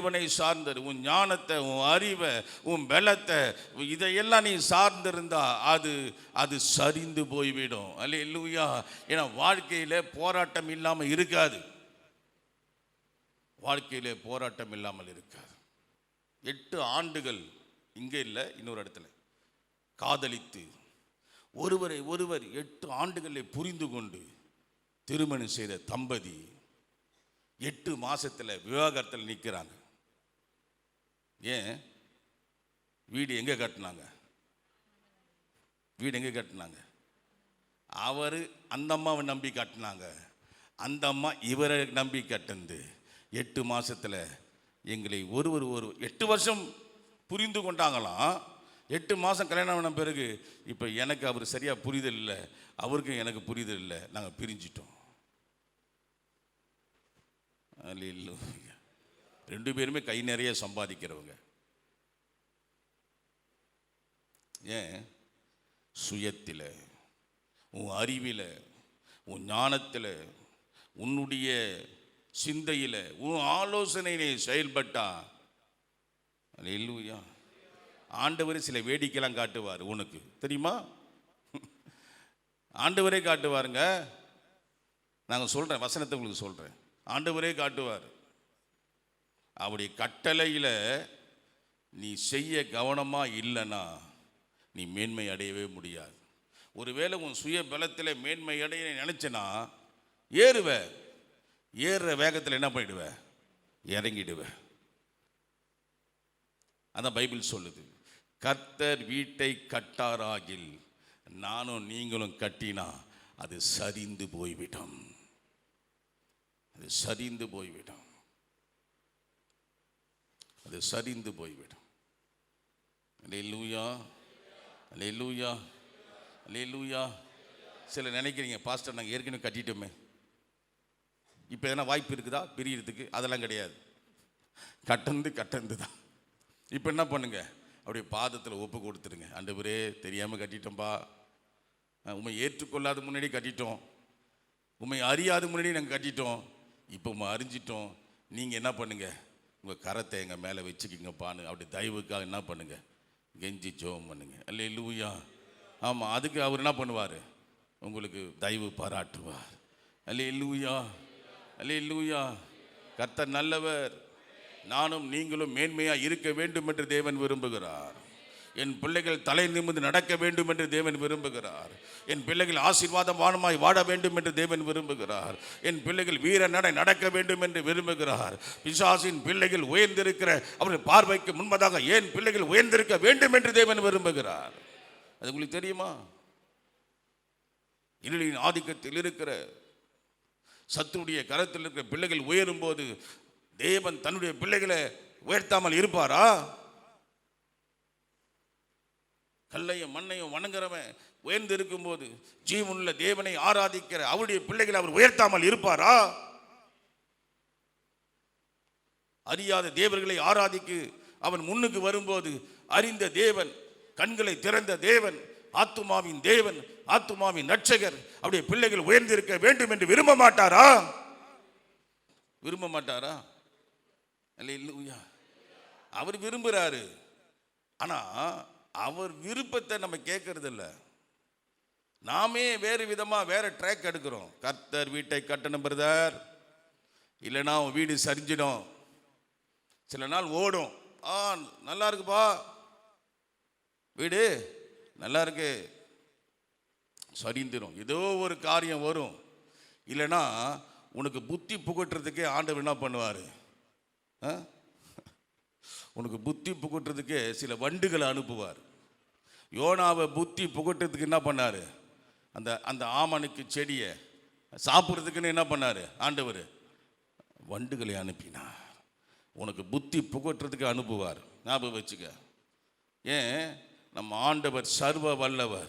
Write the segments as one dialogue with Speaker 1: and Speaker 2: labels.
Speaker 1: தேவனை சார்ந்தது. உன் ஞானத்தை உன் அறிவை உன் பலத்தை இதையெல்லாம் நீ சார்ந்திருந்தா அது அது சரிந்து போய்விடும். அல்ல இல்லையா ஏன்னா வாழ்க்கையில் போராட்டம் இல்லாமல் இருக்காது. வாழ்க்கையில் போராட்டம் இல்லாமல் இருக்காது. எட்டு ஆண்டுகள் இங்கே இல்லை இன்னொரு இடத்துல. காதலித்து ஒருவரை ஒருவர் எட்டு ஆண்டுகளை புரிந்து கொண்டு திருமணம் செய்த தம்பதி எட்டு மாசத்துல விவாகரத்தில் நிற்கிறாங்க ஏன்? வீடு எங்கே கட்டினாங்க? வீடு எங்கே கட்டினாங்க? அவர் அந்த அம்மாவை நம்பி கட்டினாங்க. அந்த அம்மா இவரை நம்பி கட்டினது எட்டு மாதத்தில் எங்களை ஒருவர் ஒரு எட்டு வருஷம் புரிந்து கொண்டாங்களாம். எட்டு மாதம் கல்யாணம் ஆன பிறகு இப்போ எனக்கு அவர் சரியாக புரிதல் இல்லை. அவருக்கும் எனக்கு புரிதல் இல்லை. நாங்கள் பிரிஞ்சிட்டோம். அல்ல ரெண்டு பேருமே கை நிறைய சம்பாதிக்கிறவங்க. ஏன்? சுயத்தில் உன் அறிவில் உன் ஞானத்தில் உன்னுடைய சிந்தையில் உன் ஆலோசனையிலே செயல்பட்டா இல்லையா ஆண்டவர் சில வேடிக்கைலாம் காட்டுவார் உனக்கு. தெரியுமா? ஆண்டவரே காட்டுவாருங்க. நாங்கள் சொல்கிறேன் வசனத்தை உங்களுக்கு சொல்கிறேன் ஆண்டவரே காட்டுவார். அவருடைய கட்டளையில் நீ செய்ய கவனமாக இல்லைன்னா நீ மேன்மை அடையவே முடியாது. ஒருவேளை உன் சுய பலத்தில் மேன்மை அடைய நினச்சினா ஏறுவ. ஏறுற வேகத்தில் என்ன பண்ணிடுவ? இறங்கிடுவ. அதான் பைபிள் சொல்லுது. கர்த்தர் வீட்டை கட்டாராகில் நானும் நீங்களும் கட்டினா அது சரிந்து போய்விடும். அது சரிந்து போய்விடும். அது சரிந்து போய்விடும். லூயா லெய் லூயா சில நினைக்கிறீங்க பாஸ்டர் நாங்கள் ஏற்கனவே கட்டிட்டோமே. இப்போ எதனா வாய்ப்பு இருக்குதா? பிரியறதுக்கு. அதெல்லாம் கிடையாது. கட்டந்து கட்டந்து தான். இப்போ என்ன பண்ணுங்க? அப்படியே பாதத்தில் ஒப்பு கொடுத்துருங்க. ஆண்டவரே தெரியாமல் கட்டிட்டோம்பா. உண்மை ஏற்றுக்கொள்ளாத முன்னாடி கட்டிட்டோம். உண்மை அறியாத முன்னாடி நாங்கள் கட்டிட்டோம். இப்போ உண்மை அறிஞ்சிட்டோம். நீங்கள் என்ன பண்ணுங்கள் உங்கள் கரத்தை எங்கள் மேலே வச்சுக்கிங்கப்பான்னு அப்படி தயவுக்காக என்ன பண்ணுங்கள் கெஞ்சி ஜோம் பண்ணுங்க. அல்ல லூயா ஆமாம் அதுக்கு அவர் என்ன பண்ணுவார்? உங்களுக்கு தயவு பாராட்டுவார். அல்ல லூயா அல்ல லூயா கர்த்தர் நல்லவர். நானும் நீங்களும் மேன்மையாக இருக்க வேண்டும் என்று தேவன் விரும்புகிறார். என் பிள்ளைகள் தலை நிமிர்ந்து நடக்க வேண்டும் என்று தேவன் விரும்புகிறார். என் பிள்ளைகள் ஆசீர்வாதம் வானமாய் வாழ வேண்டும் என்று தேவன் விரும்புகிறார். என் பிள்ளைகள் வீர நடை நடக்க வேண்டும் என்று விரும்புகிறார். பிசாசின் பிள்ளைகள் உயர்ந்திருக்கிற அவருடைய பார்வைக்கு முன்பதாக ஏன் பிள்ளைகள் உயர்ந்திருக்க வேண்டும் என்று தேவன் விரும்புகிறார்? அது உங்களுக்கு தெரியுமா? இருளின் ஆதிக்கத்தில் இருக்கிற சத்துடைய கரத்தில் இருக்கிற பிள்ளைகள் உயரும் போது தேவன் தன்னுடைய பிள்ளைகளை உயர்த்தாமல் இருப்பாரா? கல்லையும் மண்ணையும் வணங்குறவன் உயர்ந்து இருக்கும்போது ஜீவனுள்ள தேவனை ஆராதிக்கிற அவருடைய பிள்ளைகளை அவர் உயர்த்தாமல் இருப்பாரா? அறியாத தேவர்களை ஆராதிக்கு அவன் முன்னுக்கு வரும்போது அறிந்த தேவன் கண்களை திறந்த தேவன் ஆத்துமாவின் தேவன் ஆத்துமாவின் ரட்சகர் அவருடைய பிள்ளைகள் உயர்ந்திருக்க வேண்டும் என்று விரும்ப மாட்டாரா? விரும்ப மாட்டாரா? அல்லேலூயா. அவர் விரும்புகிறாரு ஆனால் அவர் விருப்பத்தை நம்ம கேட்கறதில்ல நாமே வேறு விதமாக வேறு ட்ராக் எடுக்கிறோம். கர்த்தர் வீட்டை கட்டணும் பிரதர் இல்லைன்னா உன் வீடு சரிஞ்சிடும். சில நாள் ஓடும். ஆ நல்லா இருக்குப்பா. வீடு நல்லா இருக்கு. சரிந்துடும் ஏதோ ஒரு காரியம் வரும். இல்லைன்னா உனக்கு புத்தி புகட்டுறதுக்கே ஆண்டவர் என்ன பண்ணுவார்? உனக்கு புத்தி புகட்டுறதுக்கே சில வண்டுகளை அனுப்புவார். யோனாவை புத்தி புகட்டுறதுக்கு என்ன பண்ணார்? அந்த அந்த ஆமனுக்கு செடியை சாப்பிட்றதுக்குன்னு என்ன பண்ணார்? ஆண்டவர் வண்டுகளை அனுப்பினார். உனக்கு புத்தி புகட்டுறதுக்கு அனுப்புவார். ஞாபகம் வச்சுக்க. ஏன்? நம்ம ஆண்டவர் சர்வ வல்லவர்.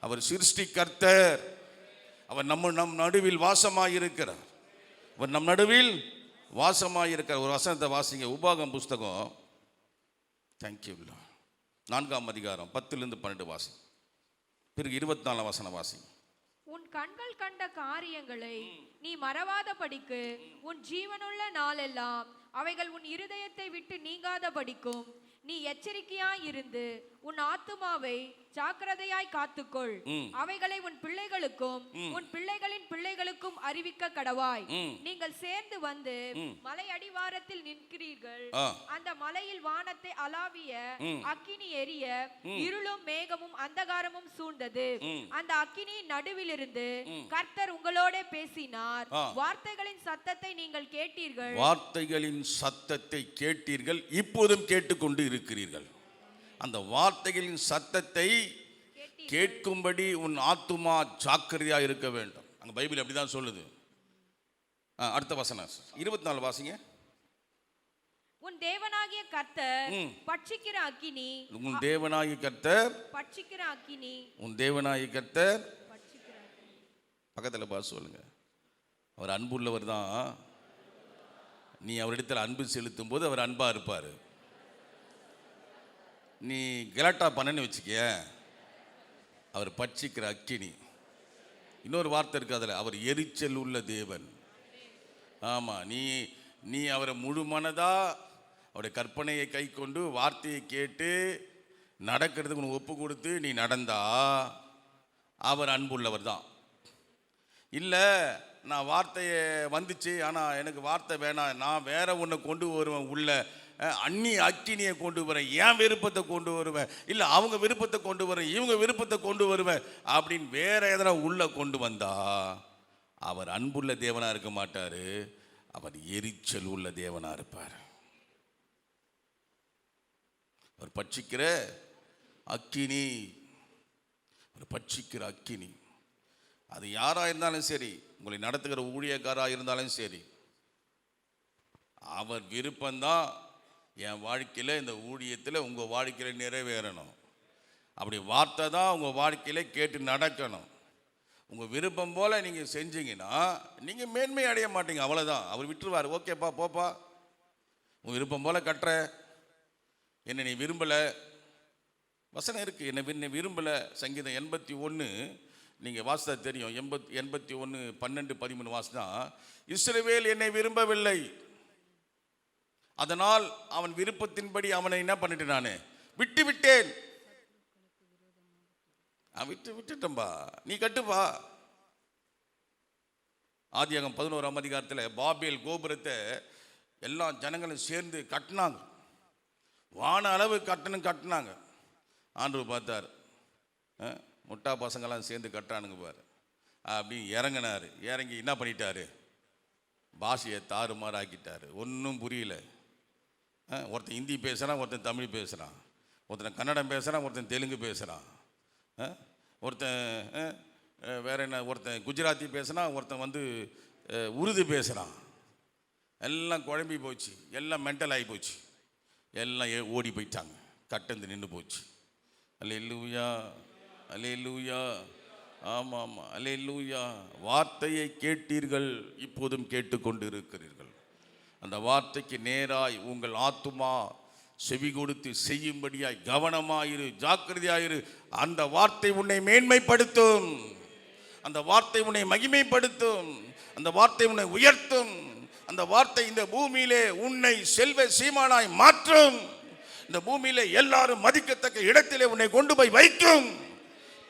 Speaker 1: அவர் சிருஷ்டி கர்த்தர் அவர் நம்ம நம் நடுவில் வாசமாயிருக்கிறார். அவர் நம் நடுவில் வாசமாயிருக்கிறார். ஒரு வசனத்தை வாசிங்க. உபாகம் புஸ்தகம். தேங்க்யூ நான்காம் அதிகாரம் பத்துலேருந்து பன்னெண்டு வாசி. பிறகு இருபத்தி நாலாம் வசன வாசி.
Speaker 2: உன் கண்கள் கண்ட காரியங்களை நீ மறவாதபடிக்கு உன் ஜீவனுள்ள நாளெல்லாம் அவைகள் உன் இருதயத்தை விட்டு நீங்காத படிக்கும் நீ எச்சரிக்கையாய் இருந்து உன் ஆத்துமாவை ஜாக்கிரதையாய் காத்துக்கொள். அவைகளை உன் பிள்ளைகளுக்கும் உன் பிள்ளைகளின் பிள்ளைகளுக்கும் அறிவிக்க கடவாய். நீங்கள் சேர்ந்து வந்து. மலை அடிவாரத்தில் நிற்கிறீர்கள் அந்த மலையில் வானத்தை அலாவிய. அக்கினி எரிய இருளும் மேகமும் அந்தகாரமும் சூழ்ந்தது. அந்த அக்கினியின் நடுவிலிருந்து கர்த்தர் உங்களோட பேசினார். வார்த்தைகளின் சத்தத்தை நீங்கள் கேட்டீர்கள்
Speaker 1: வார்த்தைகளின் சத்தத்தை கேட்டீர்கள் இப்போதும் கேட்டுக்கொண்டு இருக்கிறீர்கள் அந்த வார்த்தைகளின் சத்தத்தை. கேட்கும்படி உன் ஆத்துமா ஜாக்கிரதையா இருக்க வேண்டும். அங்க பைபிள் அப்படிதான் சொல்லுது. அடுத்த வசனம். இருபத்தி நாலு வாசிங்க.
Speaker 2: உன் தேவனாகிய கர்த்தர். பட்சிக்கிற அக்கினி
Speaker 1: உன் தேவனாகி கர்த்தர்
Speaker 2: பட்சிக்கிற அக்கினி
Speaker 1: உன் தேவனாகி கர்த்தர். பக்கத்தில் பார்த்து சொல்லுங்க. அவர் அன்புள்ளவர் தான். நீ அவரிடத்தில் அன்பு செலுத்தும் போது அவர் அன்பா இருப்பார். நீ கலாட்டா பண்ணன்னு வச்சுக்க அவர் பட்சிக்கிற அக்கினி. இன்னொரு வார்த்தை இருக்கு அதில் அவர் எரிச்சல் உள்ள தேவன். ஆமாம் நீ நீ அவரை முழு மனதாக அவருடைய கற்பனையை கை கொண்டு வார்த்தையை கேட்டு நடக்கிறதுக்கு உனக்கு ஒப்பு கொடுத்து நீ நடந்தா அவர் அன்புள்ளவர் தான். இல்லை நான் வார்த்தையை வந்துச்சு ஆனால் எனக்கு வார்த்தை வேணாம். நான் வேற ஒன்றை கொண்டு வருவேன் உள்ள. அந்நிய அக்கினியை கொண்டு வரேன். என் விருப்பத்தை கொண்டு வருவேன். இல்லை அவங்க விருப்பத்தை கொண்டு வரேன். இவங்க விருப்பத்தை கொண்டு வருவேன். அப்படின்னு வேற எதனா உள்ள கொண்டு வந்தா அவர் அன்புள்ள தேவனாக இருக்க மாட்டார். அவர் எரிச்சல் உள்ள தேவனாக இருப்பார். அவர் பட்சிக்கிற அக்கினி. அவர் பட்சிக்கிற அக்கினி. அது யாராக இருந்தாலும் சரி உங்களை நடத்துகிற ஊழியக்காராக இருந்தாலும் சரி. அவர் விருப்பம்தான் என் வாழ்க்கையில் இந்த ஊழியத்தில் உங்கள் வாழ்க்கையில் நிறைவேறணும். அப்படி வார்த்தை தான் உங்கள் வாழ்க்கையில் கேட்டு நடக்கணும். உங்கள் விருப்பம் போல் நீங்கள் செஞ்சீங்கன்னா நீங்கள் மேன்மை அடைய மாட்டீங்க அவ்வளோதான் அவர் விட்டுருவார். ஓகேப்பா போப்பா உன் விருப்பம் போல் கட்டுற. என்னை நீ விரும்பலை. வசனம் இருக்குது என்னை என்னை விரும்பலை. சங்கீதம் எண்பத்தி ஒன்று நீங்கள் வாசித்தா தெரியும். எண்பத் எண்பத்தி ஒன்று பன்னெண்டு பதிமூணு வாசினா இஸ்ரவேல் என்னை விரும்பவில்லை. அதனால் அவன் விருப்பத்தின்படி அவனை என்ன பண்ணிட்டேன் நான்? விட்டு விட்டேன். நான் விட்டு விட்டுட்டம்பா நீ கட்டுப்பா. ஆதியாகம் பதினோராம் அதிகாரத்தில் பாபேல் கோபுரத்தை எல்லா ஜனங்களும் சேர்ந்து கட்டினாங்க. வான அளவு கட்டணும் கட்டினாங்க. ஆண்டு பார்த்தார். முட்டா பசங்கள்லாம் சேர்ந்து கட்டுறானுங்க பாரு. அப்படி இறங்கினார். இறங்கி என்ன பண்ணிட்டாரு? பாஷையை தாறுமாறாக்கிட்டார். ஒன்றும் புரியல. ஒருத்தன் ஹிந்தி பேசுகிறான் ஒருத்தன் தமிழ் பேசுகிறான் ஒருத்தன் கன்னடம் பேசுகிறான் ஒருத்தன் தெலுங்கு பேசுகிறான் ஒருத்தன் அஹ், வேற என்ன ஒருத்தன் குஜராத்தி பேசுனா ஒருத்தன் வந்து உருது பேசுகிறான் எல்லாம் குழம்பி போச்சு. எல்லாம் மென்டல் ஆகி போச்சு. எல்லாம் ஓடி போயிட்டாங்க. கட்டந்து நின்று போச்சு. அல்ல இல்லையா அலே லூயா ஆமாம் ஆமாம் அலே லூயா வார்த்தையை கேட்டீர்கள் இப்போதும் கேட்டுக்கொண்டு இருக்கிறீர்கள் அந்த வார்த்தைக்கு நேராய் உங்கள் ஆத்துமா செவி கொடுத்து செய்யும்படியாய் கவனமாயிரு ஜாக்கிரதையாயிரு. அந்த வார்த்தை உன்னை மேன்மைப்படுத்தும். அந்த வார்த்தை உன்னை மகிமைப்படுத்தும். அந்த வார்த்தை உன்னை உயர்த்தும். அந்த வார்த்தை இந்த பூமியிலே உன்னை செல்வ சீமானாய் மாற்றும். இந்த பூமியிலே எல்லாரும் மதிக்கத்தக்க இடத்திலே உன்னை கொண்டு போய் வைக்கும்.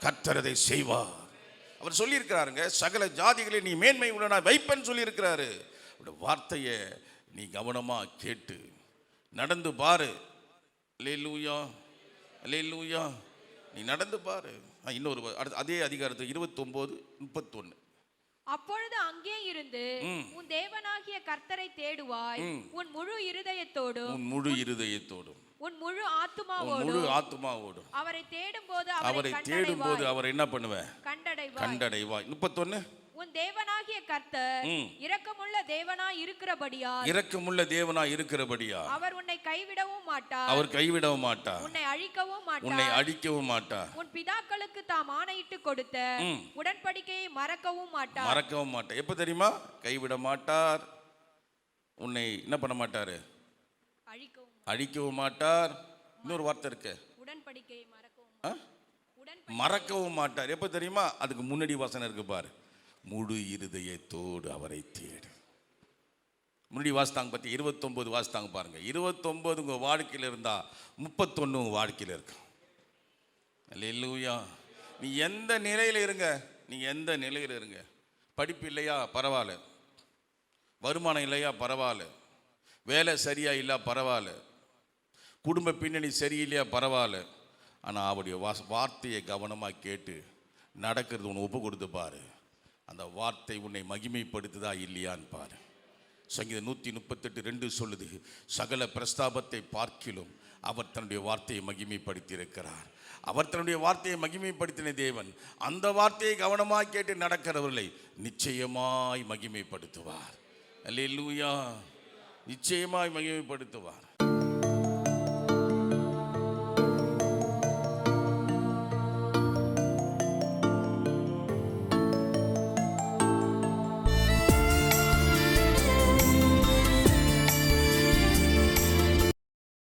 Speaker 1: கர்த்தரதை செய்வார். அவர் சொல்லியிருக்கிறாருங்க சகல ஜாதிகளை நீ மேன்மை உள்ளனா வைப்பேன்னு சொல்லியிருக்கிறாரு. அவருடைய வார்த்தையை நீ கவனமா கேட்டு நடந்து பாரு. லேலூயா லேலூயா நீ நடந்து பாரு. இன்னொரு அடுத்த அதே அதிகாரத்தில் இருபத்தொம்போது முப்பத்தொன்று
Speaker 2: அப்பொழுது அங்கே இருந்து உன் தேவனாகிய கர்த்தரை தேடுவாய். உன் முழு இருதயத்தோடும்
Speaker 1: உன் முழு இருதயத்தோடும்.
Speaker 2: உன் முழு
Speaker 1: உன்
Speaker 2: ஆத்துமாவோடும்
Speaker 1: முழு ஆத்மாவோடும்
Speaker 2: அவரை தேடும்போது
Speaker 1: அவரை
Speaker 2: அவரை
Speaker 1: தேடும் போது அவர் என்ன பண்ணுவேன்?
Speaker 2: கண்டடைவாய்.
Speaker 1: கண்டடைவாய். முப்பத்தொன்னு?
Speaker 2: உன் தேவனாகிய கர்த்தர். இரக்கமுள்ள தேவனாய் இருக்கிறபடியால்
Speaker 1: இரக்கமுள்ள தேவனா இருக்கிறபடியா
Speaker 2: அவர் உன்னை கைவிடவும் மாட்டார்.
Speaker 1: அவர் கைவிடவும் மாட்டார்.
Speaker 2: உன்னை அழிக்கவும்
Speaker 1: உன்னை
Speaker 2: மாட்டார்
Speaker 1: அடிக்கவும் மாட்டார்.
Speaker 2: உன் பிதாக்களுக்கு தாம் ஆணையிட்டு கொடுத்த. உடன்படிக்கையை மறக்கவும் மாட்டார்.
Speaker 1: மறக்கவும் மாட்டார். எப்போ தெரியுமா? கைவிட மாட்டார். உன்னை என்ன பண்ண மாட்டார்?
Speaker 2: அழிக்கவும்
Speaker 1: அழிக்கவும் மாட்டார். இன்னொரு வார்த்தை இருக்கு.
Speaker 2: மறக்கவும்
Speaker 1: மாட்டார். எப்போ தெரியுமா? அதுக்கு முன்னாடி வசனம் இருக்கு பாரு. முழு இருதயத்தோடு அவரை தேடு. முன்னாடி வாசித்தாங்க பற்றி இருபத்தொம்போது வாசித்தாங்க பாருங்கள் இருபத்தொம்போது உங்கள் வாழ்க்கையில் இருந்தால் முப்பத்தொன்று உங்கள் வாழ்க்கையில் இருக்கு. அல்லேலூயா. நீ எந்த நிலையில் இருங்க? நீ எந்த நிலையில் இருங்க? படிப்பு இல்லையா? பரவாயில்ல. வருமானம் இல்லையா? பரவாயில்ல. வேலை சரியா இல்லா? பரவாயில்ல. குடும்ப பின்னணி சரியில்லையா? பரவாயில்ல. ஆனால் அவருடைய வாஸ் வார்த்தையை கவனமாக கேட்டு நடக்கிறது உன்னை ஒப்பு கொடுத்து பாரு. அந்த வார்த்தை உன்னை மகிமைப்படுத்துதா இல்லையான்னு பாரு. சங்கீதம் நூற்றி முப்பத்தெட்டு ரெண்டு சொல்லுது சகல பிரஸ்தாபத்தை பார்க்கிலும் அவர் தன்னுடைய வார்த்தையை மகிமைப்படுத்தியிருக்கிறார். அவர் தன்னுடைய வார்த்தையை மகிமைப்படுத்தின தேவன் அந்த வார்த்தையை கவனமாக கேட்டு நடக்கிறவர்களை நிச்சயமாய் மகிமைப்படுத்துவார். அல்லேலூயா. நிச்சயமாய் மகிமைப்படுத்துவார்.